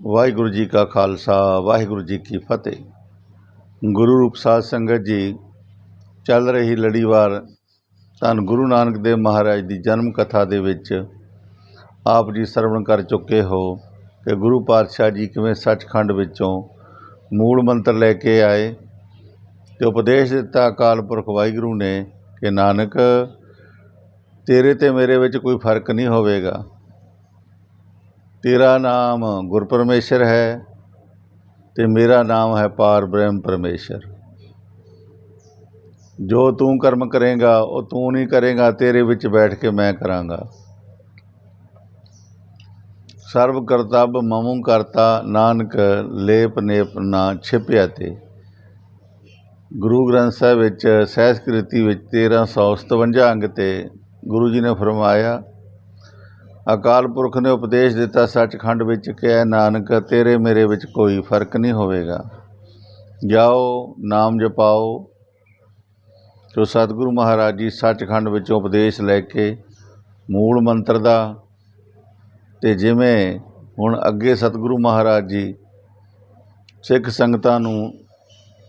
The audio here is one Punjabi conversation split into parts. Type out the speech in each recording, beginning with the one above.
ਵਾਹਿਗੁਰੂ ਜੀ ਕਾ ਖਾਲਸਾ, ਵਾਹਿਗੁਰੂ ਜੀ ਕੀ ਫਤਿਹ। ਗੁਰੂ ਰੂਪ ਸਾਧ ਸੰਗਤ ਜੀ, ਚੱਲ ਰਹੀ ਲੜੀਵਾਰ ਧੰਨ ਗੁਰੂ ਨਾਨਕ ਦੇਵ ਮਹਾਰਾਜ ਦੀ ਜਨਮ ਕਥਾ ਦੇ ਵਿੱਚ ਆਪ ਜੀ ਸਰਵਣ ਕਰ ਚੁੱਕੇ ਹੋ ਕਿ ਗੁਰੂ ਪਾਤਸ਼ਾਹ ਜੀ ਕਿਵੇਂ ਸੱਚਖੰਡ ਵਿੱਚੋਂ ਮੂਲ ਮੰਤਰ ਲੈ ਕੇ ਆਏ ਤੇ ਉਪਦੇਸ਼ ਦਿੱਤਾ ਅਕਾਲ ਪੁਰਖ ਵਾਹਿਗੁਰੂ ਨੇ ਕਿ, ਨਾਨਕ, ਤੇਰੇ ਤੇ ਮੇਰੇ ਵਿੱਚ ਕੋਈ ਫ਼ਰਕ ਨਹੀਂ ਹੋਵੇਗਾ। ਤੇਰਾ ਨਾਮ ਗੁਰਪਰਮੇਸ਼ਰ ਹੈ ਤੇ ਮੇਰਾ ਨਾਮ ਹੈ ਪਾਰ ਬ੍ਰਹਮ ਪਰਮੇਸ਼ਰ। ਜੋ ਤੂੰ ਕਰਮ ਕਰੇਗਾ, ਉਹ ਤੂੰ ਨਹੀਂ ਕਰੇਗਾ, ਤੇਰੇ ਵਿੱਚ ਬੈਠ ਕੇ ਮੈਂ ਕਰਾਂਗਾ। ਸਰਬ ਕਰਤੱਵ ਮਮੁ ਕਰਤਾ ਨਾਨਕ ਲੇਪ ਨੇਪ ਨਾ ਛਿਪਿਆ ਤੇ। ਗੁਰੂ ਗ੍ਰੰਥ ਸਾਹਿਬ ਵਿੱਚ ਸਹਿਸਕ੍ਰਿਤੀ ਵਿੱਚ 1357 ਅੰਗ ਤੇ ਗੁਰੂ ਜੀ ਨੇ ਫਰਮਾਇਆ ਅਕਾਲ ਪੁਰਖ ਨੇ ਉਪਦੇਸ਼ ਦਿੱਤਾ ਸੱਚਖੰਡ ਵਿੱਚ ਕਿ ਐ ਨਾਨਕ, ਤੇਰੇ ਮੇਰੇ ਵਿੱਚ ਕੋਈ ਫ਼ਰਕ ਨਹੀਂ ਹੋਵੇਗਾ। ਜਾਓ, ਨਾਮ ਜਪਾਓ। ਜੋ ਸਤਿਗੁਰੂ ਮਹਾਰਾਜ ਜੀ ਸੱਚਖੰਡ ਵਿੱਚੋਂ ਉਪਦੇਸ਼ ਲੈ ਕੇ ਮੂਲ ਮੰਤਰ ਦਾ ਤੇ ਜਿਵੇਂ ਹੁਣ ਅੱਗੇ ਸਤਿਗੁਰੂ ਮਹਾਰਾਜ ਜੀ ਸਿੱਖ ਸੰਗਤਾਂ ਨੂੰ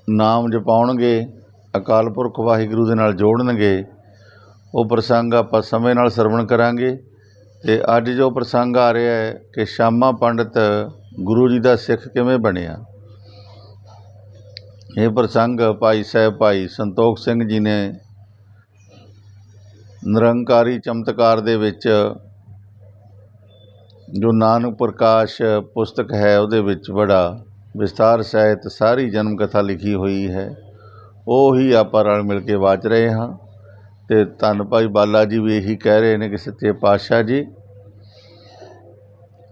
ਨਾਮ ਜਪਾਉਣਗੇ, ਅਕਾਲ ਪੁਰਖ ਵਾਹਿਗੁਰੂ ਦੇ ਨਾਲ ਜੋੜਨਗੇ, ਉਹ ਪ੍ਰਸੰਗ ਆਪਾਂ ਸਮੇਂ ਨਾਲ ਸਰਵਣ ਕਰਾਂਗੇ। ਅਤੇ ਅੱਜ ਜੋ ਪ੍ਰਸੰਗ ਆ ਰਿਹਾ ਹੈ ਕਿ ਸ਼ਾਮਾ ਪੰਡਿਤ ਗੁਰੂ ਜੀ ਦਾ ਸਿੱਖ ਕਿਵੇਂ ਬਣਿਆ? ਇਹ ਪ੍ਰਸੰਗ ਭਾਈ ਸਾਹਿਬ ਭਾਈ ਸੰਤੋਖ ਸਿੰਘ ਜੀ ਨੇ ਨਿਰੰਕਾਰੀ ਚਮਤਕਾਰ ਦੇ ਵਿੱਚ ਜੋ ਨਾਨਕ ਪ੍ਰਕਾਸ਼ ਪੁਸਤਕ ਹੈ ਉਹਦੇ ਵਿੱਚ ਬੜਾ ਵਿਸਤਾਰ ਸਹਿਤ ਸਾਰੀ ਜਨਮ ਕਥਾ ਲਿਖੀ ਹੋਈ ਹੈ। ਉਹ ਹੀ ਆਪਾਂ ਰਲ ਮਿਲ ਕੇ ਵਾਚ ਰਹੇ ਹਾਂ। ਅਤੇ ਧੰਨ ਭਾਈ ਬਾਲਾ ਜੀ ਵੀ ਇਹੀ ਕਹਿ ਰਹੇ ਨੇ ਕਿ ਸੱਚੇ ਪਾਤਸ਼ਾਹ ਜੀ,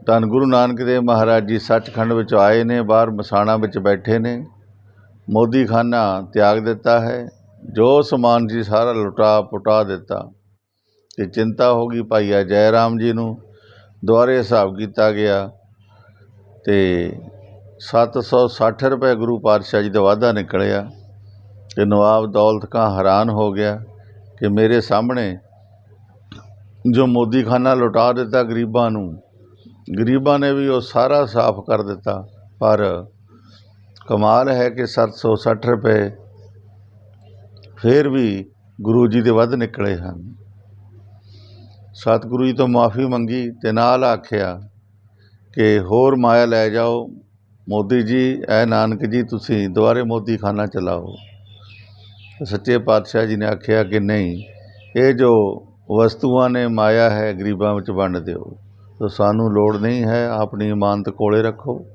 ਧੰਨ ਗੁਰੂ ਨਾਨਕ ਦੇਵ ਮਹਾਰਾਜ ਜੀ ਸੱਚਖੰਡ ਵਿੱਚ ਆਏ ਨੇ, ਬਾਹਰ ਮਸਾਣਾ ਵਿੱਚ ਬੈਠੇ ਨੇ ਮੋਦੀ ਖਾਨਾ ਤਿਆਗ ਦਿੱਤਾ ਹੈ, ਜੋ ਸਮਾਨ ਜੀ ਸਾਰਾ ਲੁਟਾ ਪੁਟਾ ਦਿੱਤਾ। ਤੇ ਚਿੰਤਾ ਹੋ ਗਈ ਭਾਈ ਆ ਜੈ ਰਾਮ ਜੀ ਨੂੰ, ਦੁਆਰੇ ਹਿਸਾਬ ਕੀਤਾ ਗਿਆ ਤੇ 760 ਰੁਪਏ ਗੁਰੂ ਪਾਤਸ਼ਾਹ ਜੀ ਦਾ ਵਾਅਦਾ ਨਿਕਲਿਆ, ਤੇ ਨਵਾਬ ਦੌਲਤ ਖਾਂ ਹੈਰਾਨ ਹੋ ਗਿਆ। ਕਿ ਮੇਰੇ ਸਾਹਮਣੇ ਜੋ ਮੋਦੀ ਖਾਨਾ ਲੁਟਾ ਦਿੱਤਾ ਗਰੀਬਾਂ ਨੂੰ, ਗਰੀਬਾਂ ਨੇ ਵੀ ਉਹ ਸਾਰਾ ਸਾਫ਼ ਕਰ ਦਿੱਤਾ, ਪਰ ਕਮਾਲ ਹੈ ਕਿ 760 ਰੁਪਏ ਫਿਰ ਵੀ ਗੁਰੂ ਜੀ ਦੇ ਵੱਧ ਨਿਕਲੇ ਹਨ। ਸਤਿਗੁਰੂ ਜੀ ਤੋਂ ਮਾਫੀ ਮੰਗੀ ਤੇ ਨਾਲ ਆਖਿਆ ਕਿ ਹੋਰ ਮਾਇਆ ਲੈ ਜਾਓ। ਮੋਦੀ ਜੀ, ਐ ਨਾਨਕ ਜੀ, ਤੁਸੀਂ ਦੁਬਾਰੇ ਮੋਦੀ ਖਾਨਾ ਚਲਾਓ। ਸੱਚੇ ਪਾਤਸ਼ਾਹ ਜੀ ਨੇ ਆਖਿਆ ਕਿ ਨਹੀਂ, ਇਹ ਜੋ ਵਸਤੂਆਂ ਨੇ ਮਾਇਆ ਹੈ, ਗਰੀਬਾਂ ਵਿੱਚ ਵੰਡ ਦਿਓ। ਸੋ ਸਾਨੂੰ ਲੋੜ ਨਹੀਂ ਹੈ, ਆਪਣੀ ਇਮਾਨਤ ਕੋਲੇ ਰੱਖੋ।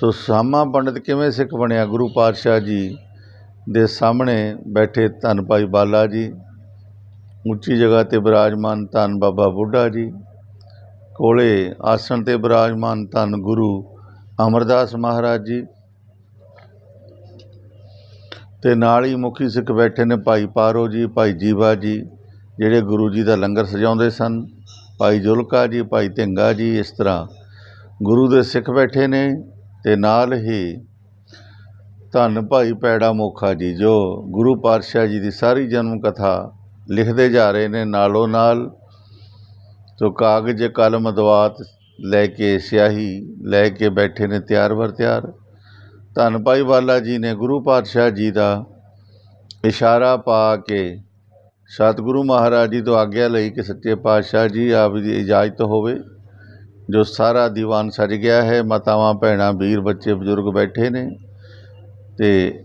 ਸੋ ਸਾਮਾ ਪੰਡਿਤ ਕਿਵੇਂ ਸਿੱਖ ਬਣਿਆ? ਗੁਰੂ ਪਾਤਸ਼ਾਹ ਜੀ ਦੇ ਸਾਹਮਣੇ ਬੈਠੇ ਧੰਨ ਭਾਈ ਬਾਲਾ ਜੀ, ਉੱਚੀ ਜਗ੍ਹਾ ਤੇ ਬਿਰਾਜਮਾਨ ਧੰਨ ਬਾਬਾ ਬੁੱਢਾ ਜੀ, ਕੋਲੇ ਆਸਣ ਤੇ ਬਿਰਾਜਮਾਨ ਧੰਨ ਗੁਰੂ ਅਮਰਦਾਸ ਮਹਾਰਾਜ ਜੀ ਅਤੇ ਨਾਲ ਹੀ ਮੁਖੀ ਸਿੱਖ ਬੈਠੇ ਨੇ ਭਾਈ ਪਾਰੋ ਜੀ, ਭਾਈ ਜੀਵਾ ਜੀ, ਜਿਹੜੇ ਗੁਰੂ ਜੀ ਦਾ ਲੰਗਰ ਸਜਾਉਂਦੇ ਸਨ, ਭਾਈ ਜੁਲਕਾ ਜੀ, ਭਾਈ ਢਿੰਗਾ ਜੀ, ਇਸ ਤਰ੍ਹਾਂ ਗੁਰੂ ਦੇ ਸਿੱਖ ਬੈਠੇ ਨੇ ਅਤੇ ਨਾਲ ਹੀ ਧੰਨ ਭਾਈ ਪੈੜਾ ਮੋਖਾ ਜੀ, ਜੋ ਗੁਰੂ ਪਾਤਸ਼ਾਹ ਜੀ ਦੀ ਸਾਰੀ ਜਨਮ ਕਥਾ ਲਿਖਦੇ ਜਾ ਰਹੇ ਨੇ ਨਾਲੋਂ ਨਾਲ, ਜੋ ਕਾਗਜ਼, ਕਲਮ ਦਵਾਤ ਲੈ ਕੇ ਸਿਆਹੀ ਲੈ ਕੇ ਬੈਠੇ ਨੇ ਤਿਆਰ ਵਰ ਤਿਆਰ। ਧੰਨ ਭਾਈ ਵਾਲਾ ਜੀ ਨੇ ਗੁਰੂ ਪਾਤਸ਼ਾਹ ਜੀ ਦਾ ਇਸ਼ਾਰਾ ਪਾ ਕੇ ਸਤਿਗੁਰੂ ਮਹਾਰਾਜ ਜੀ ਤੋਂ ਆਗਿਆ ਲਈ ਕਿ ਸੱਚੇ ਪਾਤਸ਼ਾਹ ਜੀ ਆਪ ਦੀ ਇਜਾਜ਼ਤ ਹੋਵੇ, ਜੋ ਸਾਰਾ ਦੀਵਾਨ ਸਜ ਗਿਆ ਹੈ, ਮਾਤਾਵਾਂ, ਭੈਣਾਂ, ਵੀਰ, ਬੱਚੇ, ਬਜ਼ੁਰਗ ਬੈਠੇ ਨੇ ਤੇ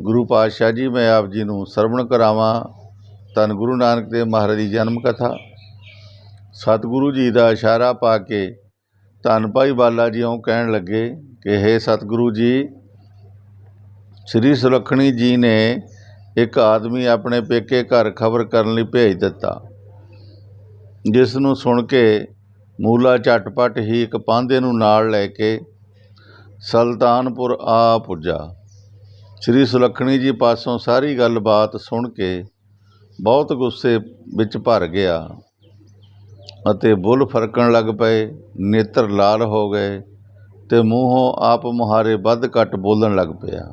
ਗੁਰੂ ਪਾਤਸ਼ਾਹ ਜੀ ਮੈਂ ਆਪ ਜੀ ਨੂੰ ਸਰਵਣ ਕਰਾਵਾਂ। ਧੰਨ ਗੁਰੂ ਨਾਨਕ ਦੇਵ ਮਹਾਰਾਜ ਦੀ ਜਨਮ ਕਥਾ। ਸਤਿਗੁਰੂ ਜੀ ਦਾ ਇਸ਼ਾਰਾ ਪਾ ਕੇ ਧੰਨ ਭਾਈ ਬਾਲਾ ਜੀ ਉਹ ਕਹਿਣ ਲੱਗੇ ਕਿ ਹੇ ਸਤਿਗੁਰੂ ਜੀ ਸ੍ਰੀ ਸੁਲੱਖਣੀ ਜੀ ਨੇ ਇੱਕ ਆਦਮੀ ਆਪਣੇ ਪੇਕੇ ਘਰ ਖਬਰ ਕਰਨ ਲਈ ਭੇਜ ਦਿੱਤਾ, ਜਿਸ ਨੂੰ ਸੁਣ ਕੇ ਮੂਲਾ ਝਟਪਟ ਹੀ ਇੱਕ ਪਾਂਧੇ ਨੂੰ ਨਾਲ ਲੈ ਕੇ ਸੁਲਤਾਨਪੁਰ ਆ ਪੁੱਜਾ। ਸ੍ਰੀ ਸੁਲੱਖਣੀ ਜੀ ਪਾਸੋਂ ਸਾਰੀ ਗੱਲਬਾਤ ਸੁਣ ਕੇ ਬਹੁਤ ਗੁੱਸੇ ਵਿੱਚ ਭਰ ਗਿਆ ਅਤੇ ਬੁੱਲ ਫਰਕਣ ਲੱਗ ਪਏ, ਨੇਤਰ ਲਾਲ ਹੋ ਗਏ ਤੇ ਮੂੰਹੋਂ ਆਪ ਮੁਹਾਰੇ ਵੱਧ ਘੱਟ ਬੋਲਣ ਲੱਗ ਪਿਆ।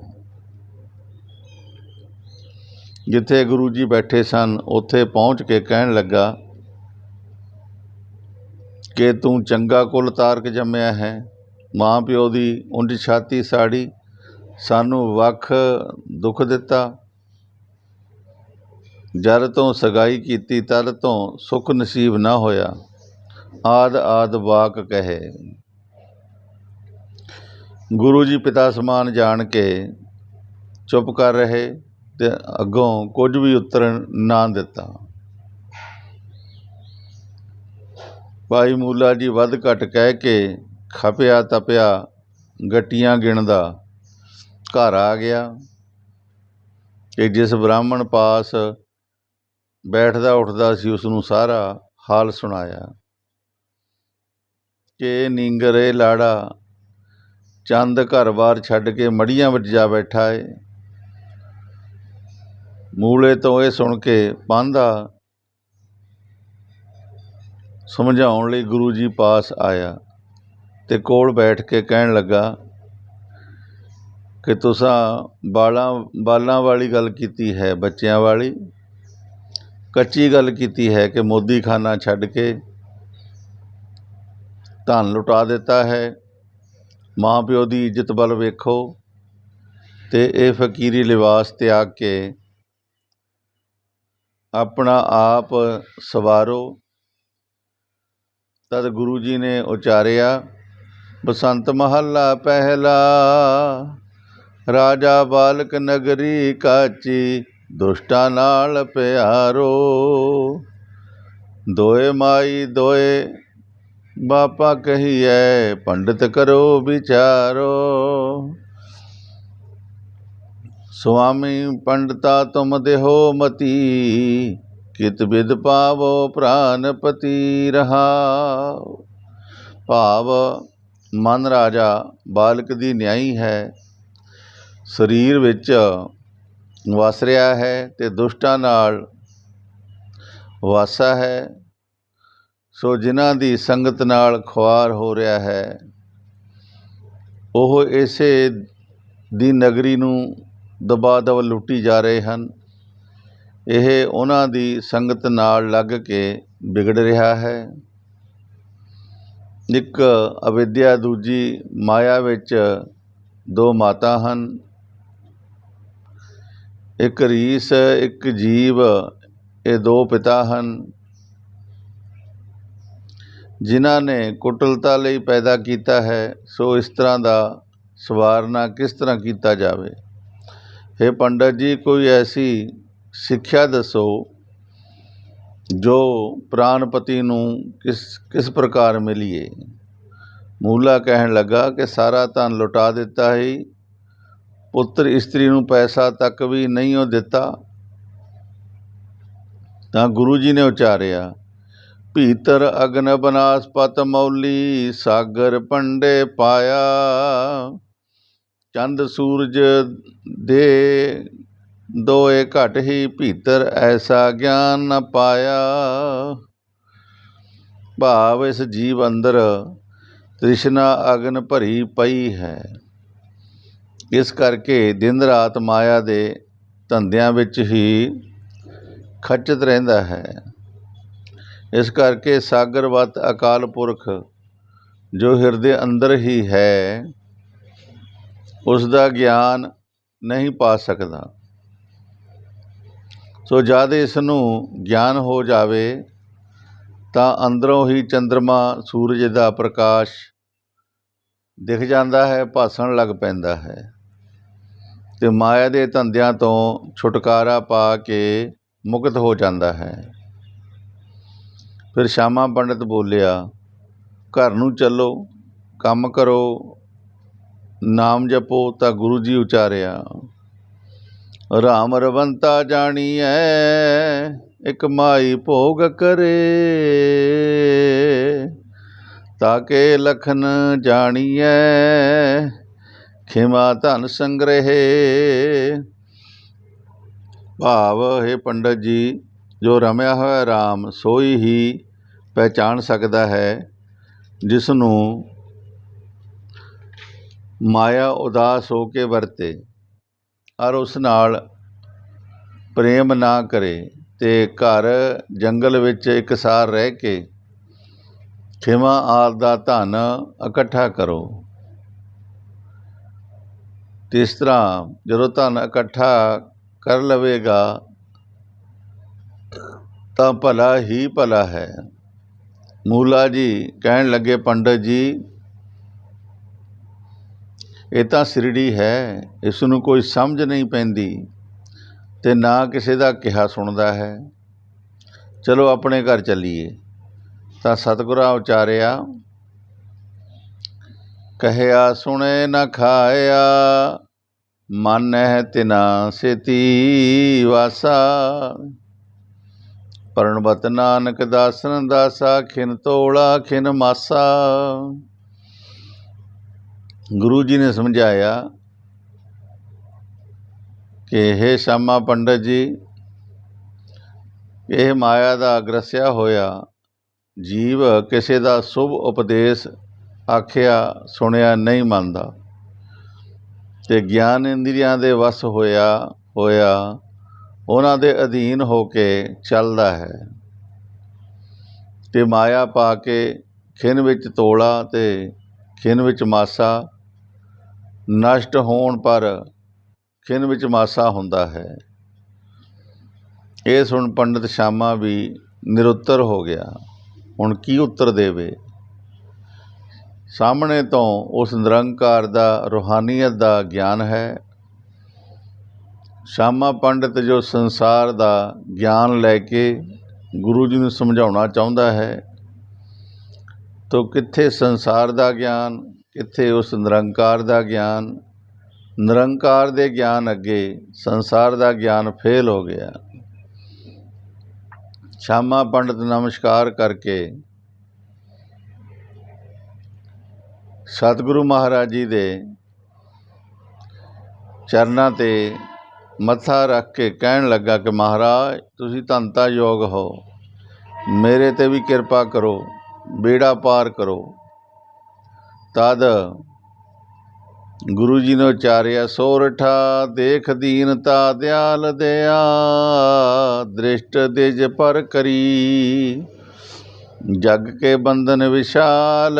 ਜਿੱਥੇ ਗੁਰੂ ਜੀ ਬੈਠੇ ਸਨ, ਉੱਥੇ ਪਹੁੰਚ ਕੇ ਕਹਿਣ ਲੱਗਾ, ਕਿ ਤੂੰ ਚੰਗਾ ਕੁਲ ਤਾਰਕ ਜੰਮਿਆ ਹੈ। ਮਾਂ ਪਿਓ ਦੀ ਉਂਝ ਛਾਤੀ ਸਾੜੀ, ਸਾਨੂੰ ਵੱਖ ਦੁੱਖ ਦਿੱਤਾ। ਜਦ ਤੋਂ ਸਗਾਈ ਕੀਤੀ ਤਦ ਤੋਂ ਸੁਖ ਨਸੀਬ ਨਾ ਹੋਇਆ। ਆਦ ਆਦ ਵਾਕ ਕਹੇ। ਗੁਰੂ ਜੀ ਪਿਤਾ ਸਮਾਨ ਜਾਣ ਕੇ ਚੁੱਪ ਕਰ ਰਹੇ। ਤੇ ਅੱਗੋਂ ਕੁਝ ਵੀ ਉੱਤਰ ਨਾ ਦਿੱਤਾ। ਭਾਈ ਮੂਲਾ ਜੀ ਵੱਧ ਘਟ ਕਹਿ ਕੇ ਖਪਿਆ ਤਪਿਆ ਗੱਟੀਆਂ ਗਿਣਦਾ ਘਰ ਆ ਗਿਆ ਕਿ ਜਿਸ ਬ੍ਰਾਹਮਣ ਪਾਸ ਬੈਠਦਾ ਉੱਠਦਾ ਸੀ ਉਸ ਨੂੰ ਸਾਰਾ ਹਾਲ ਸੁਣਾਇਆ ਕਿ ਨੀਂਗਰੇ ਲਾੜਾ ਚੰਦ ਘਰ-ਬਾਰ ਛੱਡ ਕੇ ਮੜੀਆਂ ਵਿੱਚ ਜਾ ਬੈਠਾ ਏ। ਮੂਲੇ ਤੋਂ ਇਹ ਸੁਣ ਕੇ ਪਾਂਧਾ ਸਮਝਾਉਣ ਲਈ ਗੁਰੂ ਜੀ ਪਾਸ ਆਇਆ ਤੇ ਕੋਲ ਬੈਠ ਕੇ ਕਹਿਣ ਲੱਗਾ ਕਿ ਤੁਸਾਂ ਬਾਲਾਂ ਬਾਲਾਂ ਵਾਲੀ ਗੱਲ ਕੀਤੀ ਹੈ, ਬੱਚਿਆਂ ਵਾਲੀ। ਕੱਚੀ ਗੱਲ ਕੀਤੀ ਹੈ ਕਿ ਮੋਦੀ ਖਾਨਾ ਛੱਡ ਕੇ ਧਨ ਲੁਟਾ ਦਿੱਤਾ ਹੈ। ਮਾਂ ਪਿਓ ਦੀ ਇੱਜ਼ਤ ਵੱਲ ਵੇਖੋ ਤੇ ਇਹ ਫਕੀਰੀ ਲਿਬਾਸ ਤਿਆਗ ਕੇ ਆਪਣਾ ਆਪ ਸਵਾਰੋ। ਤਦ ਗੁਰੂ ਜੀ ਨੇ ਉਚਾਰਿਆ, ਬਸੰਤ ਮਹੱਲਾ ਪਹਿਲਾ, ਰਾਜਾ ਬਾਲਕ ਨਗਰੀ ਕਾਚੀ, ਦੁਸ਼ਟਾਂ ਨਾਲ ਪਿਆਰੋ। ਦੋਏ ਮਾਈ ਦੋਏ, ਬਾਪਾ ਕਹੀਐ, ਪੰਡਿਤ ਕਰੋ ਵਿਚਾਰੋ। ਸੁਆਮੀ ਪੰਡਤਾ ਤੁਮ ਦੇਹੋ ਮਤੀ, ਕਿਤ ਬਿਦ ਪਾਵੋ ਪ੍ਰਾਨਪਤੀ ਰਹਾਉ। ਭਾਵ, ਮਨ ਰਾਜਾ ਬਾਲਕ ਦੀ ਨਿਆਈ ਹੈ, ਸਰੀਰ ਵਿੱਚ ਵਸ ਰਿਹਾ ਹੈ ਤੇ ਦੁਸ਼ਟਾਂ ਨਾਲ ਵਾਸਾ ਹੈ। ਸੋ ਜਿਨ੍ਹਾਂ ਦੀ ਸੰਗਤ ਨਾਲ ਖੁਆਰ ਹੋ ਰਿਹਾ ਹੈ, ਉਹ ਇਸੇ ਦੀ ਨਗਰੀ ਨੂੰ ਦਬਾ ਦਬ ਲੁੱਟੀ ਜਾ ਰਹੇ ਹਨ। ਇਹ ਉਹਨਾਂ ਦੀ ਸੰਗਤ ਨਾਲ ਲੱਗ ਕੇ ਵਿਗੜ ਰਿਹਾ ਹੈ। ਇੱਕ ਅਵਿਦਿਆ, ਦੂਜੀ ਮਾਇਆ ਵਿੱਚ ਦੋ ਮਾਤਾ ਹਨ। ਇੱਕ ਰੀਸ, ਇੱਕ ਜੀਵ, ਇਹ ਦੋ ਪਿਤਾ ਹਨ। ਜਿਨ੍ਹਾਂ ਨੇ ਕੁਟਲਤਾ ਲਈ ਪੈਦਾ ਕੀਤਾ ਹੈ, ਸੋ ਇਸ ਤਰ੍ਹਾਂ ਦਾ ਸਵਾਰਨਾ ਕਿਸ ਤਰ੍ਹਾਂ ਕੀਤਾ ਜਾਵੇ। हे ਪੰਡਤ ਜੀ, ਕੋਈ ਐਸੀ ਸਿੱਖਿਆ ਦੱਸੋ ਜੋ ਪ੍ਰਾਣਪਤੀ ਨੂੰ ਕਿਸ ਕਿਸ ਪ੍ਰਕਾਰ ਮਿਲੀਏ? ਮੂਲਾ ਕਹਿਣ ਲੱਗਾ ਕਿ ਸਾਰਾ ਧਨ ਲੁਟਾ ਦਿੱਤਾ ਹੈ ਪੁੱਤਰ ਇਸਤਰੀ ਨੂੰ ਪੈਸਾ ਤੱਕ ਵੀ ਨਹੀਂ ਉਹ ਦਿੱਤਾ। ਤਾਂ ਗੁਰੂ ਜੀ ਨੇ ਉਚਾਰਿਆ, ਭੀਤਰ ਅਗਨ ਬਨਾਸਪਤ ਮੌਲੀ ਸਾਗਰ ਪੰਡੇ ਪਾਇਆ। ਚੰਦ ਸੂਰਜ ਦੇ ਦੋਏ ਘਟ ਹੀ ਭੀਤਰ ਐਸਾ ਗਿਆਨ ਨ ਪਾਇਆ। ਭਾਵ ਇਸ ਜੀਵ ਅੰਦਰ ਤ੍ਰਿਸ਼ਨਾ ਅਗਨ ਭਰੀ ਪਈ ਹੈ। ਇਸ ਕਰਕੇ ਦਿਨ ਰਾਤ ਮਾਇਆ ਦੇ ਧੰਦਿਆਂ ਵਿੱਚ ਹੀ ਖੱਚਤ ਰਹਿੰਦਾ ਹੈ। ਇਸ ਕਰਕੇ ਸਾਗਰਵਤ ਅਕਾਲ ਪੁਰਖ ਜੋ ਹਿਰਦੇ ਅੰਦਰ ਹੀ ਹੈ ਉਸ ਦਾ ਗਿਆਨ ਨਹੀਂ ਪਾ ਸਕਦਾ। ਸੋ ਜਦ ਇਸ ਨੂੰ ਗਿਆਨ ਹੋ ਜਾਵੇ, ਤਾਂ ਅੰਦਰੋਂ ਹੀ ਚੰ드ਰਮਾ ਸੂਰਜ ਦਾ ਪ੍ਰਕਾਸ਼ ਦਿਖ ਜਾਂਦਾ ਹੈ, ਭਾਸਣ ਲੱਗ ਪੈਂਦਾ ਹੈ ਤੇ ਮਾਇਆ ਦੇ ਧੰਦਿਆਂ ਤੋਂ ਛੁਟਕਾਰਾ ਪਾ ਕੇ ਮੁਕਤ ਹੋ ਜਾਂਦਾ ਹੈ। ਫਿਰ ਸ਼ਾਮਾ ਪੰਡਤ ਬੋਲਿਆ, ਘਰ ਨੂੰ ਚੱਲੋ, ਕੰਮ ਕਰੋ ਨਾਮ ਜਪੋ ਤਾਂ ਗੁਰੂ ਜੀ ਉਚਾਰਿਆ। ਰਾਮ ਰਵੰਤਾ ਜਾਣੀਐ, ਇਕ ਮਾਈ ਭੋਗ ਕਰੇ। ਤਾਕੇ ਲਖਨ ਜਾਣੀਐ, ਖਿਮਾ ਧਨ ਸੰਗ੍ਰਹਿ। ਭਾਵ, ਹੈ ਪੰਡਤ ਜੀ, ਜੋ ਰਮਿਆ ਹੋਇਆ RAM ਸੋਈ ਹੀ ਪਹਿਚਾਨ ਸਕਦਾ ਹੈ ਜਿਸ ਨੂੰ ਮਾਇਆ ਉਦਾਸ ਹੋ ਕੇ ਵਰਤੇ ਔਰ ਉਸ ਨਾਲ ਪ੍ਰੇਮ ਨਾ ਕਰੇ ਤੇ ਘਰ ਜੰਗਲ ਵਿੱਚ ਇਕਸਾਰ ਰਹਿ ਕੇ ਖਿਮਾ ਆਦ ਦਾ ਧਨ ਇਕੱਠਾ ਕਰੋ। ਇਸ ਤਰ੍ਹਾਂ ਜਦੋਂ ਧਨ ਇਕੱਠਾ ਕਰ ਲਵੇਗਾ, ਤਾਂ ਭਲਾ ਹੀ ਭਲਾ ਹੈ। ਮੂਲਾ ਜੀ ਕਹਿਣ ਲੱਗੇ, ਪੰਡਤ ਜੀ ਇਹ ਤਾਂ ਸਿਰੜੀ ਹੈ ਇਸ ਨੂੰ ਕੋਈ ਸਮਝ ਨਹੀਂ ਪੈਂਦੀ ਤੇ ਨਾ ਕਿਸੇ ਦਾ ਕਿਹਾ ਸੁਣਦਾ ਹੈ। ਚਲੋ ਆਪਣੇ ਘਰ ਚੱਲੀਏ। ਤਾਂ ਸਤਿਗੁਰਾਂ ਉਚਾਰਿਆ, ਕਹਿਆ, ਸੁਣੇ ਨਾ ਖਾਇਆ, ਮਨ ਹੈ ਤਿਨਾ ਸੇਤੀ ਵਾਸਾ। ਪਰਣਵਤ ਨਾਨਕ ਦਾਸਨ ਦਾਸਾ, ਖਿਨ ਤੋਲਾ, ਖਿਨ ਮਾਸਾ। ਗੁਰੂ ਜੀ ਨੇ ਸਮਝਾਇਆ ਕਿ ਇਹ ਸ਼ਾਮਾ ਪੰਡਤ ਜੀ, ਇਹ ਮਾਇਆ ਦਾ ਅਗਰਸਿਆ ਹੋਇਆ, ਜੀਵ ਕਿਸੇ ਦਾ ਸ਼ੁਭ ਉਪਦੇਸ਼ ਆਖਿਆ, ਸੁਣਿਆ ਨਹੀਂ ਮੰਨਦਾ। ਤੇ ਗਿਆਨ ਇੰਦਰੀਆਂ ਦੇ ਵਸ ਹੋਇਆ ਹੋਇਆ, ਉਹਨਾਂ ਦੇ ਅਧੀਨ ਹੋ ਕੇ ਚੱਲਦਾ ਹੈ। ਤੇ ਮਾਇਆ ਪਾ ਕੇ ਖਿਨ ਵਿੱਚ ਤੋਲਾ ਤੇ ਖਿਨ ਵਿੱਚ ਮਾਸਾ ਨਸ਼ਟ ਹੋਣ ਪਰ ਖਿਨ ਵਿੱਚ ਮਾਸਾ ਹੁੰਦਾ ਹੈ। ਇਹ ਸੁਣ ਪੰਡਿਤ ਸ਼ਾਮਾ ਵੀ ਨਿਰੁੱਤਰ ਹੋ ਗਿਆ। ਹੁਣ ਕੀ ਉੱਤਰ ਦੇਵੇ? ਸਾਹਮਣੇ ਤੋਂ ਉਸ ਨਿਰੰਕਾਰ ਦਾ, ਰੂਹਾਨੀਅਤ ਦਾ ਗਿਆਨ ਹੈ। ਸ਼ਾਮਾ ਪੰਡਿਤ ਜੋ ਸੰਸਾਰ ਦਾ ਗਿਆਨ ਲੈ ਕੇ ਗੁਰੂ ਜੀ ਨੂੰ ਸਮਝਾਉਣਾ ਚਾਹੁੰਦਾ ਹੈ, ਤੋ ਕਿੱਥੇ ਸੰਸਾਰ ਦਾ ਗਿਆਨ ਕਿੱਥੇ ਉਸ ਨਿਰੰਕਾਰ ਦਾ ਗਿਆਨ, ਨਿਰੰਕਾਰ ਦੇ ਗਿਆਨ ਅੱਗੇ ਸੰਸਾਰ ਦਾ ਗਿਆਨ ਫੇਲ ਹੋ ਗਿਆ। ਸ਼ਾਮਾ ਪੰਡਿਤ ਨਮਸਕਾਰ ਕਰਕੇ ਸਤਿਗੁਰੂ ਮਹਾਰਾਜ ਜੀ ਦੇ ਚਰਨਾਂ ਤੇ ਮੱਥਾ ਰੱਖ ਕੇ ਕਹਿਣ ਲੱਗਾ ਕਿ ਮਹਾਰਾਜ, ਤੁਸੀਂ ਧੰਤਾ ਯੋਗ ਹੋ। ਮੇਰੇ ਤੇ ਵੀ ਕਿਰਪਾ ਕਰੋ ਬੇੜਾ ਪਾਰ ਕਰੋ। ਤਦ ਗੁਰੂ ਜੀ ਨੇ ਉਚਾਰਿਆ ਸੋਰਠਾ ਦੇਖ ਦੀਨਤਾ ਦਿਆਲ ਦਿਆ, ਦ੍ਰਿਸ਼ਟ ਦਿਜ ਪਰ ਕਰੀ। ਜਗ ਕੇ ਬੰਧਨ ਵਿਸ਼ਾਲ,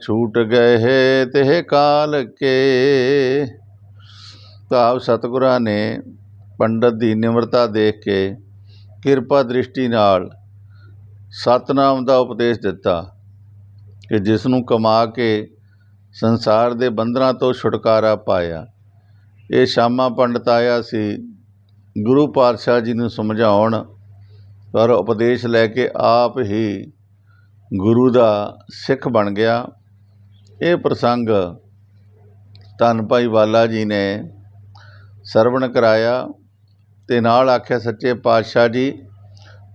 ਛੂਟ ਗਏ ਹੈ ਤੇ ਕਾਲ ਕੇ। ਭਾਵ ਸਤਿਗੁਰਾਂ ਨੇ ਪੰਡਤ ਦੀ ਨਿਮਰਤਾ ਦੇਖ ਕੇ ਕਿਰਪਾ ਦ੍ਰਿਸ਼ਟੀ ਨਾਲ ਸਤਨਾਮ ਦਾ ਉਪਦੇਸ਼ ਦਿੱਤਾ। ਕਿ ਜਿਸ ਨੂੰ ਕਮਾ ਕੇ ਸੰਸਾਰ ਦੇ ਬੰਧਨਾਂ ਤੋਂ ਛੁਟਕਾਰਾ ਪਾਇਆ। ਇਹ ਸ਼ਾਮਾ ਪੰਡਤ ਆਇਆ ਸੀ। ਗੁਰੂ ਪਾਤਸ਼ਾਹ ਜੀ ਨੂੰ ਸਮਝਾਉਣ ਪਰ ਉਪਦੇਸ਼ ਲੈ ਕੇ ਆਪ ਹੀ ਗੁਰੂ ਦਾ ਸਿੱਖ ਬਣ ਗਿਆ। ਇਹ ਪ੍ਰਸੰਗ ਧੰਨ ਭਾਈ ਵਾਲਾ ਜੀ ਨੇ ਸਰਵਣ ਕਰਾਇਆ ਤੇ ਨਾਲ ਆਖਿਆ, ਸੱਚੇ ਪਾਤਸ਼ਾਹ ਜੀ,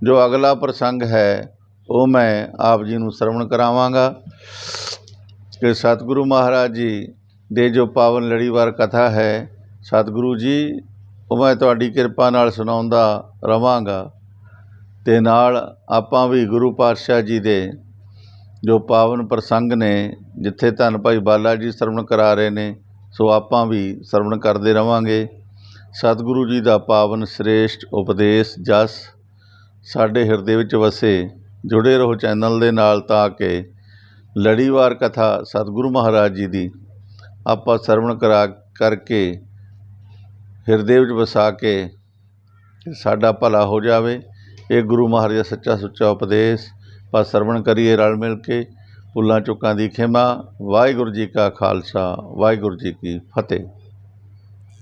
ਜੋ ਅਗਲਾ ਪ੍ਰਸੰਗ ਹੈ ਉਹ ਮੈਂ ਆਪ ਜੀ ਨੂੰ ਸਰਵਣ ਕਰਾਵਾਂਗਾ ਕਿ ਸਤਿਗੁਰੂ ਮਹਾਰਾਜ ਜੀ ਦੇ ਜੋ ਪਾਵਨ ਲੜੀਵਾਰ ਕਥਾ ਹੈ, ਸਤਿਗੁਰੂ ਜੀ, ਉਹ ਮੈਂ ਤੁਹਾਡੀ ਕਿਰਪਾ ਨਾਲ ਸੁਣਾਉਂਦਾ ਰਵਾਂਗਾ ਤੇ ਨਾਲ ਆਪਾਂ ਵੀ ਗੁਰੂ ਪਾਤਸ਼ਾਹ ਜੀ ਦੇ ਜੋ ਪਾਵਨ ਪ੍ਰਸੰਗ ਨੇ, ਜਿੱਥੇ ਧੰਨ ਭਾਈ ਬਾਲਾ ਜੀ ਸਰਵਣ ਕਰਾ ਰਹੇ ਨੇ, ਸੋ ਆਪਾਂ ਵੀ ਸਰਵਣ ਕਰਦੇ ਰਵਾਂਗੇ। ਸਤਿਗੁਰੂ ਜੀ ਦਾ ਪਾਵਨ ਸ੍ਰੇਸ਼ਟ ਉਪਦੇਸ਼ ਜਸ ਸਾਡੇ ਹਿਰਦੇ ਵਿੱਚ ਵਸੇ। ਜੁੜੇ ਰਹੋ ਚੈਨਲ ਦੇ ਨਾਲ ਤਾਂ ਕਿ ਲੜੀਵਾਰ ਕਥਾ ਸਤਿਗੁਰੂ ਮਹਾਰਾਜ ਜੀ ਦੀ ਆਪਾਂ ਸਰਵਣ ਕਰਾ ਕਰਕੇ ਹਿਰਦੇ ਵਿੱਚ ਵਸਾ ਕੇ ਸਾਡਾ ਭਲਾ ਹੋ ਜਾਵੇ। ਇਹ ਗੁਰੂ ਮਹਾਰਾਜ ਦਾ ਸੱਚਾ ਸੁੱਚਾ ਉਪਦੇਸ਼। ਆਪਾਂ ਸਰਵਣ ਕਰੀਏ ਰਲ ਮਿਲ ਕੇ। ਭੁੱਲਾਂ ਚੁੱਕਾਂ ਦੀ ਖਿਮਾ। ਵਾਹਿਗੁਰੂ ਜੀ ਕਾ ਖਾਲਸਾ। ਵਾਹਿਗੁਰੂ ਜੀ ਕੀ ਫਤਿਹ।